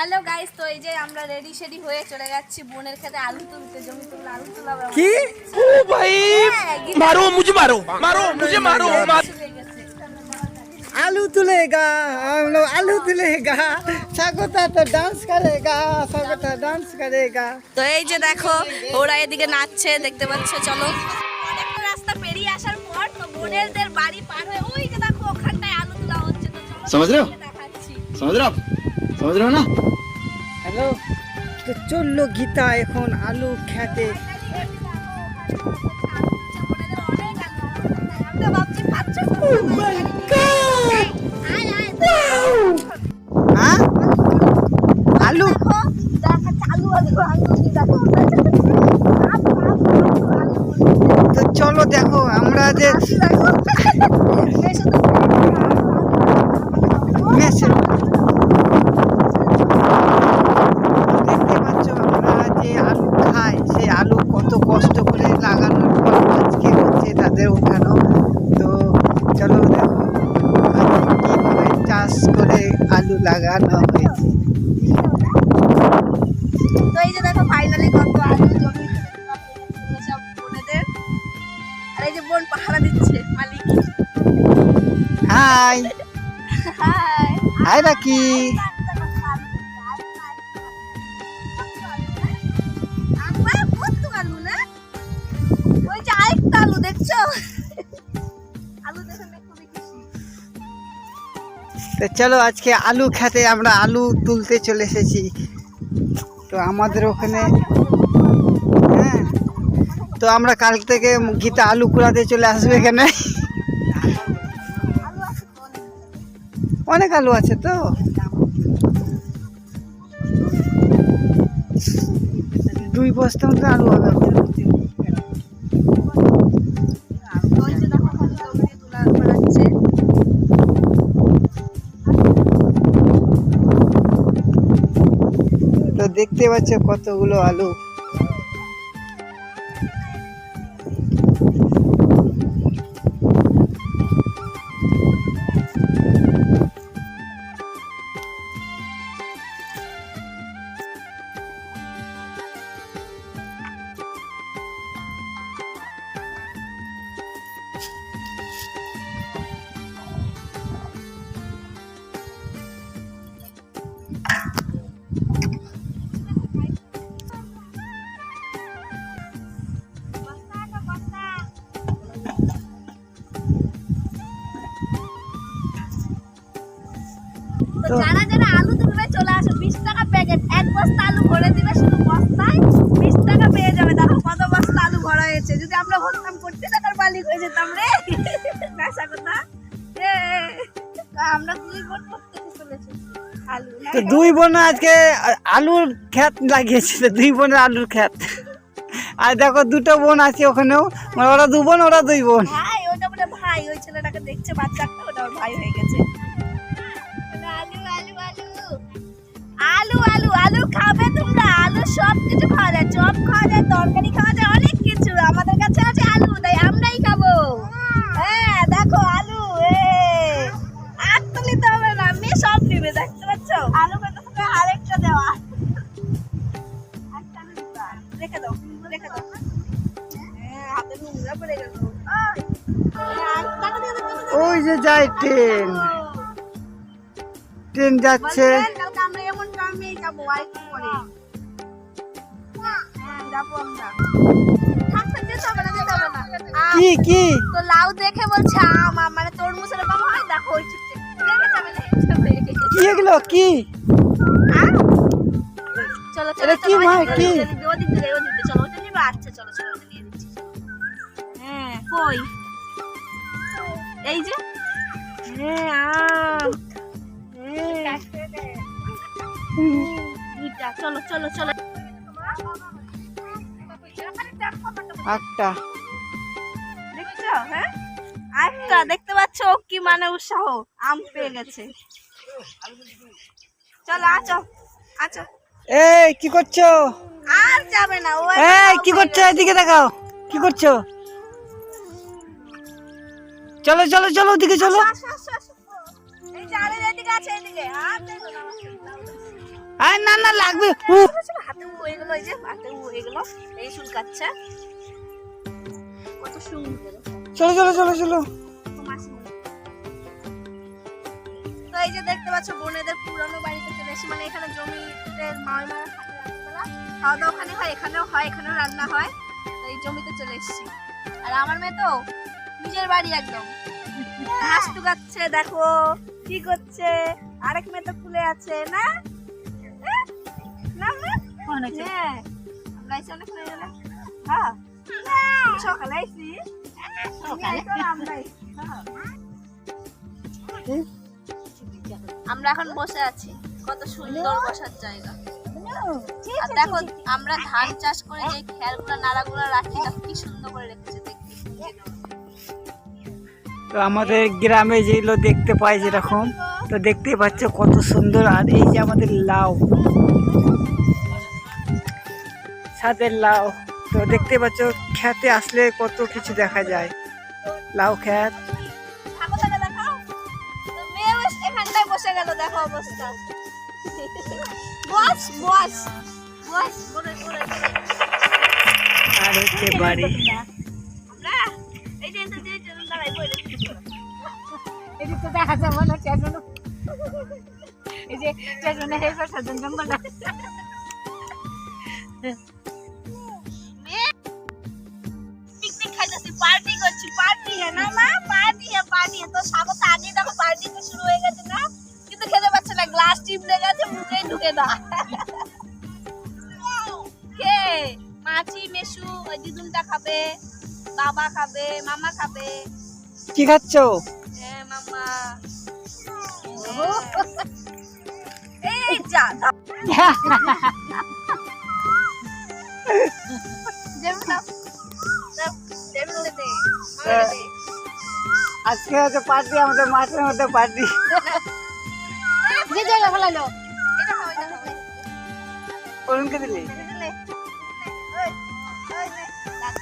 Hello guys তো এই যে আমরা রেডি শেডি হয়ে চলে যাচ্ছি বোনের খেতে আলু তুলতে জমি তুলতে আলু তুলাবে কি ओ भाई मारो मुझे मारो मारो मुझे मारो मारो आलू तुलेगा हम लोग आलू तुलेगा स्वागता तो डांस करेगा स्वागता डांस करेगा তো এই যে দেখো ওরা এদিকে নাচছে দেখতে পাচ্ছ চলো অনেকটা রাস্তা পেরিয়ে আসার পর তো বোনেরদের বাড়ি পার হয়ে ওই যে দেখো ওখানটায় আলু তোলা হচ্ছে তো চলো समझ रहे हो? দেখাচ্ছি समझ रहे हो आप समझ रहे हो ना হ্যালো তো চললো গীতা এখন আলু খেতে আমরা ভাবছি পাচ্ছ হ্যাঁ আলু চালু আলু আলু দেখো তো চলো দেখো আমরা যে আলু লাগানো হয়েছে। তো এই যে দেখো ফাইনালি কত আলু জমি সব বোনেদের। আর এই যে বোন পাহারা দিচ্ছে মালিক। হাই। হাই। হাই রাকি আলু না? ওই যে আরেকটা আলু দেখছ? তো চলো আজকে আলু খেতে আমরা আলু তুলতে চলে এসেছি। তো আমাদের ওখানে হ্যাঁ তো আমরা কাল থেকে গীতা আলু কুড়াতে চলে আসবে এখানে। অনেক আলু আছে তো। দুই বস্তা মতো আলু হবে। দেখতে পাচ্ছ কতগুলো আলু। যারা যারা আলু তুলবে চলে আসো বিশ টাকা প্যাকেট এক বস্তা আলু ভরে দিবে শুধু বস্তায় বিশ টাকা পেয়ে যাবে। দেখো কত বস্তা আলু ভরা হয়েছে। যদি আমরা ভরতাম কোটি টাকার মালিক হয়ে যেতাম রে। নেশা কথা। আমরা দুই বোন প্রত্যেকে চলেছি। তো দুই বোন আজকে আলুর ক্ষেত লাগিয়েছে দুই বোনের আলুর ক্ষেত। আর দেখো দুটো বোন আছে ওখানেও মানে ওরা দু বোন ওরা দুই বোন। ভাই ওটা বলে ভাই ওই ছেলেটাকে দেখছে বাচ্চা ওটা ভাই হয়ে গেছে। আলু আলু আলু খাবে তোমরা। আলু সব কিছু খাওয়া যায় চপ খাওয়া যায় তরকারি খাওয়া যায় অনেক কিছু। আমাদের কাছে আছে আলু তাই আমরাই খাব। হ্যাঁ দেখো আলু আর তো নিতে হবে না মেয়ে সব নিবে দেখতে পাচ্ছ? আলু কত আরেকটা দেওয়া একটা আলু দিবা। রেখে দাও রেখে দাও। হ্যাঁ হাতে নোংরা পড়ে গেল। ওই যে যায় ট্রেন। ট্রেন যাচ্ছে। কি কি? তো লাউ দেখে বলছে আম আম, মানে তরমুজের এরকম হয়? দেখো ওই কি এগুলো? কি? চলো চলো কি চলো, মা, কি? ওদিক দিয়ে, ওদিক দিয়ে, চলো ওটা নিবে আচ্ছা চলো চলো ওটা দিচ্ছি হ্যাঁ কই? এই যে? হ্যাঁ আম। হ্যাঁ। চলো চলো চলো। একটা দেখছ? হ্যাঁ? একটা দেখতে পাচ্ছ ও কি মানে উৎসাহ। আম পেয়ে গেছে। চলো আচো। আচো। এই কি করছ? আর যাবে না। ও এই কি করছ? এদিকে দেখাও। কি করছ? চলো চলো চলো ওদিকে চলো। এই যে আরে এদিকে আছে এদিকে। আর দেখো না। আয় না না লাগবে। ছোট হাতে হয়ে গেল এই যে হাতে হয়ে গেল। এই শুল কাচ্ছে কত সুন্দর। চলো চলো চলো চলো। তো এই যে দেখতে পাচ্ছ বোনেদের পুরনো বাড়িতে চলে এসেছি মানে এখানে জমিতে মায়ের মারা খাওয়া দাওয়া ওখানে হয় এখানেও হয় এখানেও রান্না হয়। তো এই জমিতে চলে এসেছি। আর আমার মেয়ে তো নিজের বাড়ি একদম। ঘাস টুকাচ্ছে দেখো কি করছে? আরেক মেয়ে তো খুলে আছে না? না হ্যাঁ আমরা এসে অনেক হয়ে গেলে হ্যাঁ সকালে আইসি সকালে আমরা হ্যাঁ। আমরা এখন বসে আছি। কত সুন্দর বসার জায়গা। আর দেখো আমরা ধান চাষ করে যে খেয়ালগুলো নাড়াগুলো রাখি দেখো কি সুন্দর করে রেখেছে দেখতে। তো আমাদের গ্রামে যেগুলো দেখতে পাই যেরকম তো দেখতে পাচ্ছ কত সুন্দর। আর এই যে আমাদের লাউ। ছাদের লাউ। তো দেখতে পাচ্ছ খেতে আসলে কত কিছু দেখা যায়। লাউ খ্যাত থাকো থাকো দেখাও তো মেয়েও এখানটায় বসে গেল দেখো অবস্থা। বস বস বস বলে বলে আর হচ্ছে বাড়ি। আমরা এই যে এই যে, দাঁড়াই বলে এদিক তো দেখা যাবে না স্টেশন এই যে স্টেশনে হেসে সাজন জঙ্গলটা। পার্টি করছি পার্টি হ্যাঁ না মা? পার্টি হ্যাঁ পার্টি তো স্বাগত আগে দেখো পার্টি তো শুরু হয়ে গেছে না? কিন্তু খেতে পাচ্ছে না গ্লাস টিপলে গেছে মুখে ঢুকে না কে? মাছি মেশু ওই দিদুনটা খাবে বাবা খাবে মামা খাবে। কি খাচ্ছ? হ্যাঁ মামা। এই যা আজকে হচ্ছে পার্টি আমাদের মাঠের মধ্যে পার্টি যে জায়গা ফেলালো। অরুণকে দিলি দিলে। ওই, ওই নে, দাও।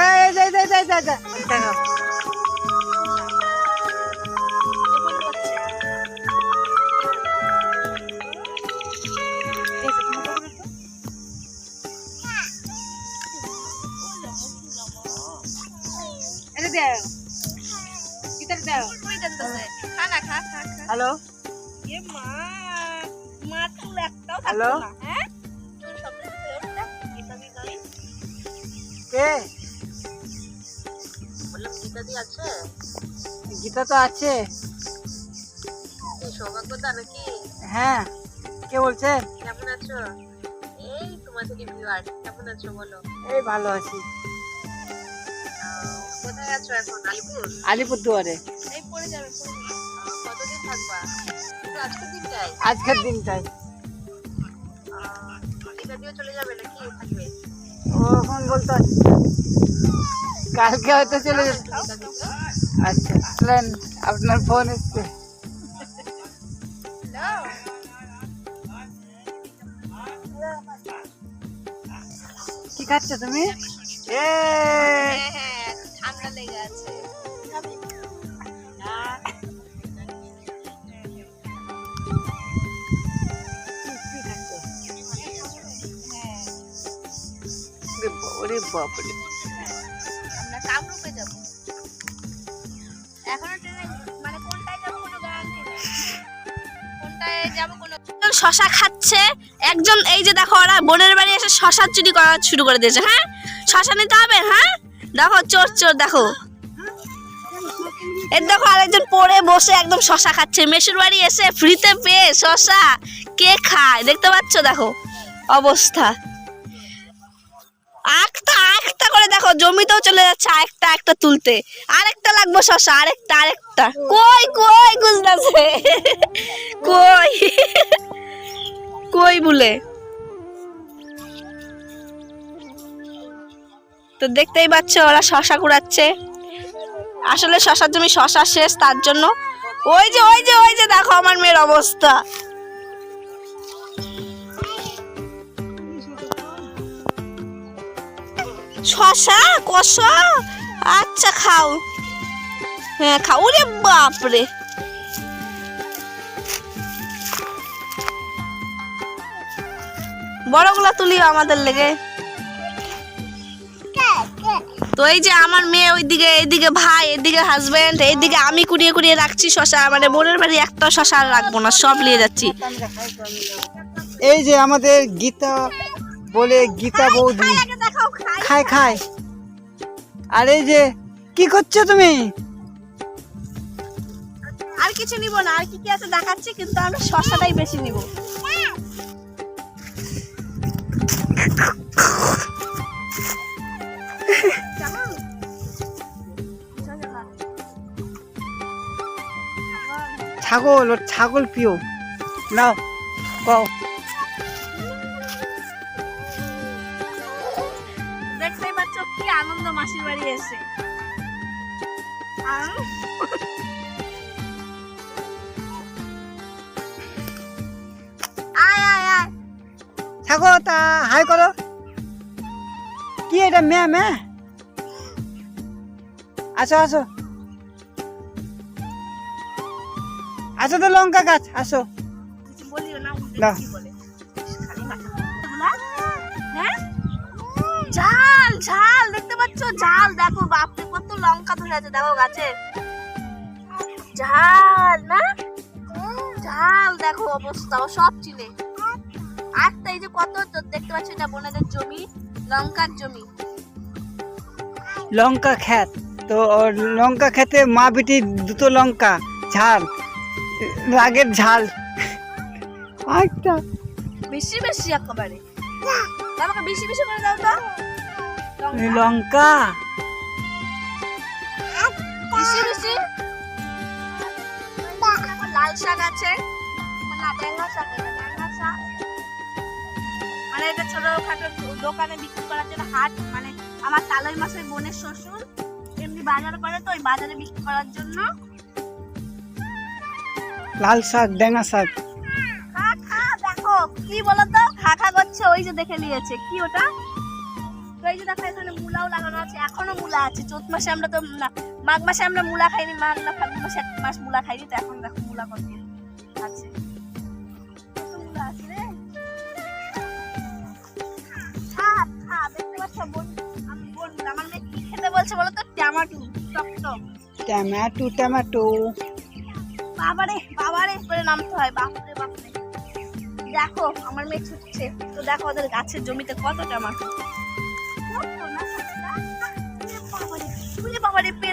এই যাই যাই যাই যাই যাই দাও ভিতরে দাও কুড়কুড়ি খা খা, খা, খা। হ্যালো এ মা, মাথুর একটাও হ্যালো? হ্যাঁ? কে বললাম গীতা দি আছে গীতা তো আছে নাকি হ্যাঁ কে বলছেন কেমন আছো এই তোমার থেকে ভিউয়ার কেমন আছো বলো এই ভালো আছি কোথায় আছো এখন? আলিপুর? আলিপুরদুয়ারে। এই পড়ে যাবে কতদিন থাকবা? আজকের দিনটাই। আজকের দিনটাই। চলে যাবে নাকি থাকবে? ও এখন বলতে কালকে হয়তো চলে দিও আচ্ছা আপনার ফোন এসছে। কি খাচ্ছ তুমি? বাপরে। আমরা কামরূপে যাব। এখনও ট্রেনে মানে কোনটায় যাব কোনো গ্যারান্টি নেই। কোনটায় যাব কোনো শশা খাচ্ছে একজন এই যে দেখো ওরা বোনের বাড়ি এসে শশা চুরি করা শুরু করে দিয়েছে হ্যাঁ? শশা নিতে হবে হ্যাঁ? দেখো চোর চোর দেখো। এর দেখো আরেকজন পড়ে বসে একদম শশা খাচ্ছে। মেশুর বাড়ি এসে ফ্রিতে পেয়ে শশা কে খায়? দেখতে পাচ্ছ? দেখো অবস্থা। আরেকটা আরেকটা করে দেখো, জমিতেও চলে যাচ্ছে আরেকটা একটা তুলতে। আরেকটা লাগবে শশা, আরেকটা আরেকটা। কই কই গুজরাছে কই? কই বলে? তো দেখতেই পাচ্ছ, ওরা শশা কুড়াচ্ছে। আসলে শশার জমি শশা শেষ, তার জন্য। ওই যে ওই যে ওই যে, দেখো আমার মেয়ের অবস্থা। শশা কষা আচ্ছা খাও। হ্যাঁ খাও। রে বাপরে। বড়গুলা তুলিও আমাদের লেগে। তো এই যে আমার মেয়ে ওইদিকে এইদিকে ভাই এদিকে হাজবেন্ড এইদিকে আমি কুড়িয়ে কুড়িয়ে রাখছি শশা। মানে বোনের বাড়ি একটা শশা রাখব না সব নিয়ে যাচ্ছি। এই যে আমাদের গীতা বলে গীতা বৌদি। খায় খায়। আর এই যে কি করছ তুমি? আর কিছু নিব না আর কি কি আছে দেখাচ্ছি কিন্তু আমরা শশাটাই বেশি নিব। ছাগল ওর ছাগল প্রিয়। নাও কও আয় ছাগল তা হাই করো। কি এটা মেয়ে মেয়ে? আসো আসো। আসো তো লঙ্কা গাছ আসো। না ঝাল দেখতে পাচ্ছ? ঝাল দেখো বাপরে কত লঙ্কা ধরে আছে দেখো গাছে। ঝাল না? ঝাল দেখো অবস্থা ও সব চিনে। আর তো এই যে কত দেখতে পাচ্ছ এটা বোনেদের জমি লঙ্কার জমি। লঙ্কা খেত তো লঙ্কা খেতে মা বেটি দুটো লঙ্কা ঝাল রাগের ঝাল। একটা বেশি বেশি একেবারে। আমাকে বেশি বেশি করে দাও তো। লঙ্কা। তারপর লাল শাক আছে। মানে এটা ছোটখাটো দোকানে বিক্রি করার জন্য হাট মানে আমার তালই মাসের বোনের শ্বশুর। এমনি বাজার করে তো ওই বাজারে বিক্রি করার জন্য। লাল শাক ডেঙ্গা শাক। খা খা দেখো কি বলতো? খা খা করছে ওই যে দেখে নিয়েছে। কি ওটা? তো এই যে দেখো এখানে মূলাও লাগানো আছে এখনও মূলা আছে। চৈত মাসে আমরা তো না মাঘ মাসে আমরা মূলা খাইনি মাঘ না ফাল্গুন মাসে এক মাস মূলা খাইনি তো এখন দেখো মূলা কত আছে। কত মূলা আছে রে? খা খা দেখতে পাচ্ছ বোন আমি বোন আমার মেয়ে কি খেতে বলছে বলো তো? টমাটো টক টক টমেটো টমেটো। বাবারে বাবারে করে নামতে হয় বাপরে বাপরে। দেখো আমার মেয়ে ছুটছে। তো দেখো ওদের গাছের জমিতে কত টমাটো।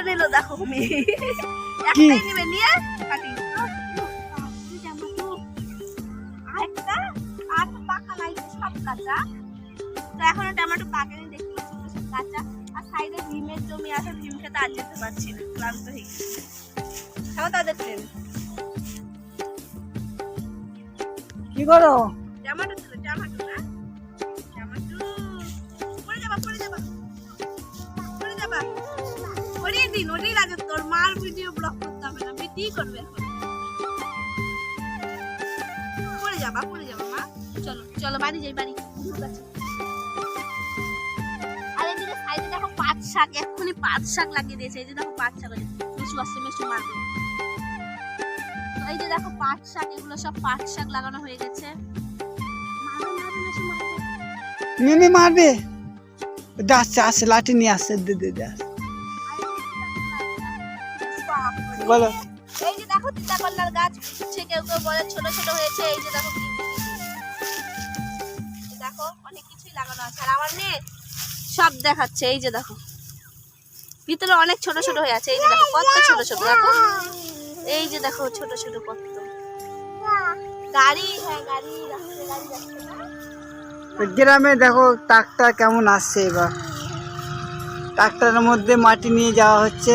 বাবারে নিল দেখো মেয়ে একটাই নিবে নিয়ে কাটি আরেকটা আর পাকা নাই সব কাঁচা। তো এখনও টমেটো পাকেনি দেখতে পাচ্ছি সব কাঁচা। আর সাইডে ভীমের জমি আছে ভীম খেতে আর যেতে পারছি না ক্লান্ত হয়ে গেছি। খাব তাদের ট্রেন কি করো? টমেটো মার ভিডিও ব্লগ করতে হবে না বেটি করবে এখন। পড়ে যাবা পড়ে যাবা মা। চলো চলো বাড়ি যাই বাড়ি। আর পাঁচ শাক এক্ষুনি পাঁচ শাক লাগিয়ে দিয়েছে। এই যে দেখো পাঁচ শাক আছে মারবে এই যে দেখো পাট শাক এগুলো সব পাট শাক লাগানো হয়ে গেছে। মারবে, লাঠি নিয়ে আসছে দে দে বলো। এই যে দেখো তিতাকল্লার গাছ উঠছে কেউ কেউ বলে ছোট ছোট হয়েছে এই যে দেখো দেখো অনেক কিছুই লাগানো আছে। আর আমার মেয়ে সব দেখাচ্ছে এই যে দেখো। ভিতরে অনেক ছোট ছোট হয়ে আছে এই যে দেখো কত ছোট ছোট দেখো। এই যে দেখো ছোট ছোট কত। গাড়ি হ্যাঁ গাড়ি গ্রামে দেখো ট্রাক্টর কেমন আসছে এবার। ট্রাক্টরের মধ্যে মাটি নিয়ে যাওয়া হচ্ছে।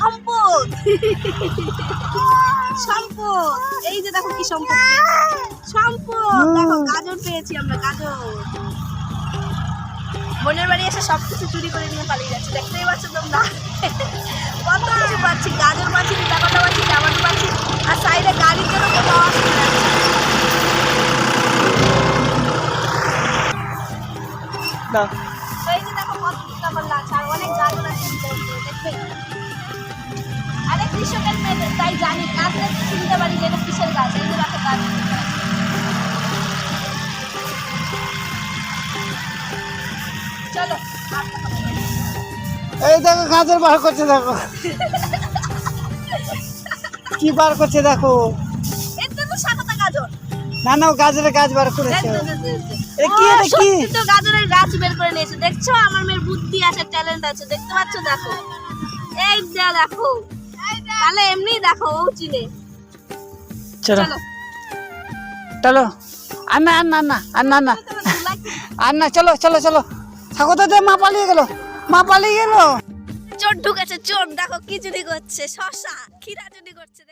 সম্পদ। সম্পদ। এই যে দেখো কি সম্পদ। সম্পদ। দেখো গাজর পেয়েছি আমরা গাজর। বোনের বাড়ি এসে সব কিছু চুরি করে নিয়ে পালিয়ে যাচ্ছে। দেখতেই পাচ্ছ তোমরা। কত কিছু পাচ্ছি। গাজর পাচ্ছি টাকাটা পাচ্ছি টমেটো পাচ্ছি আর সাইডে গাড়ির জন্য পাওয়া দাও। তো এই যে দেখো কত টাকা লাগছে আর অনেক গাজর আছে। দেখবে আরে কৃষকের মেয়ে তাই জানি। কাঁদলে তো চিনতে পারি যে এটা কিসের গাছ এই যে দেখো গাছ চলো। এই দেখো গাজর বার করছে দেখো। কি বার করছে দেখো। তো গাজর। না না ও গাজরের গাছ বার করেছে। এ কি, এটা কি? তো গাজরের গাছ বের করে নিয়েছে। দেখছ আমার মেয়ের বুদ্ধি আছে ট্যালেন্ট আছে দেখতে পাচ্ছ দেখো। এই দেখো। তাহলে এমনি দেখো ও চিনে। চলো। চলো। আর না আর না না আর না না? আর না চলো চলো চলো। ঠাকুর দাদা মা পালিয়ে গেল। মা পালিয়ে গেল। চোর ঢুকেছে চোর। দেখো কি চুরি করছে শশা। খিরা চুরি করছে